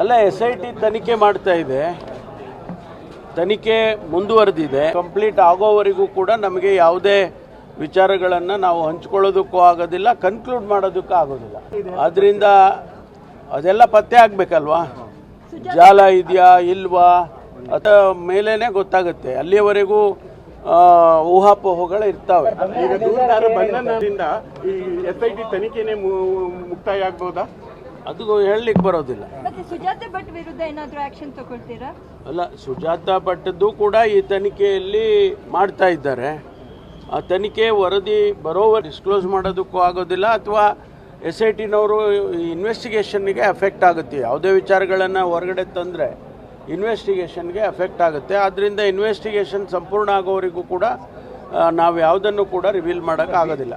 ಅಲ್ಲ S I T ತನಿಖೆ ಮಾಡ್ತಾ ಇದೆ. ತನಿಖೆ ಮುಂದುವರೆದಿದೆ. ಕಂಪ್ಲೀಟ್ ಆಗೋವರೆಗೂ ಕೂಡ ನಮಗೆ ಯಾವುದೇ ವಿಚಾರಗಳನ್ನು ನಾವು ಹಂಚ್ಕೊಳ್ಳೋದಕ್ಕೂ ಆಗೋದಿಲ್ಲ ಕನ್ಕ್ಲೂಡ್ ಮಾಡೋದಕ್ಕೂ ಆಗೋದಿಲ್ಲ. ಅದರಿಂದ ಅದೆಲ್ಲ ಪತ್ತೆ ಆಗಬೇಕಲ್ವಾ? ಜಾಲ ಇದೆಯಾ ಇಲ್ವಾ? ಅದ ಮೇಲೇನೆ ಗೊತ್ತಾಗುತ್ತೆ. ಅಲ್ಲಿಯವರೆಗೂ ಊಹಾಪೋಹಗಳು ಇರ್ತಾವೆ ಈಗ ದೂರದಾರ ಬಂಧನದಿಂದ ಈ ಎಸ್ ಐ ಟಿ ತನಿಖೆನೆ ಮು- ಮುಕ್ತಾಯ ಆಗ್ಬೋದಾ? ಅದು ಹೇಳಲಿಕ್ಕೆ ಬರೋದಿಲ್ಲ. ಮತ್ತೆ ಸುಜಾತ ಭಟ್ ವಿರುದ್ಧ ಏನಾದರೂ ಆಕ್ಷನ್ ತಗೊಳ್ತೀರಾ? ಅಲ್ಲ ಸುಜಾತ ಭಟ್ಟದ್ದು ಕೂಡ ಈ ತನಿಖೆಯಲ್ಲಿ ಮಾಡ್ತಾ ಇದ್ದಾರೆ. ಆ ತನಿಖೆ ವರದಿ ಬರೋವರ್ ಡಿಸ್ಕ್ಲೋಸ್ ಮಾಡೋದಕ್ಕೂ ಆಗೋದಿಲ್ಲ ಅಥವಾ ಎಸ್ ಐ ಟಿನವರು ಇನ್ವೆಸ್ಟಿಗೇಷನ್ಗೆ ಎಫೆಕ್ಟ್ ಆಗುತ್ತೆ. ಯಾವುದೇ ವಿಚಾರಗಳನ್ನು ಹೊರಗಡೆ ತಂದರೆ. ಇನ್ವೆಸ್ಟಿಗೇಷನ್ಗೆ ಎಫೆಕ್ಟ್ ಆಗುತ್ತೆ. ಆದ್ದರಿಂದ ಇನ್ವೆಸ್ಟಿಗೇಷನ್ ಸಂಪೂರ್ಣ ಆಗೋವರೆಗೂ ಕೂಡ ನಾವು ಯಾವುದನ್ನು ಕೂಡ ರಿವೀಲ್ ಮಾಡೋಕ್ಕಾಗೋದಿಲ್ಲ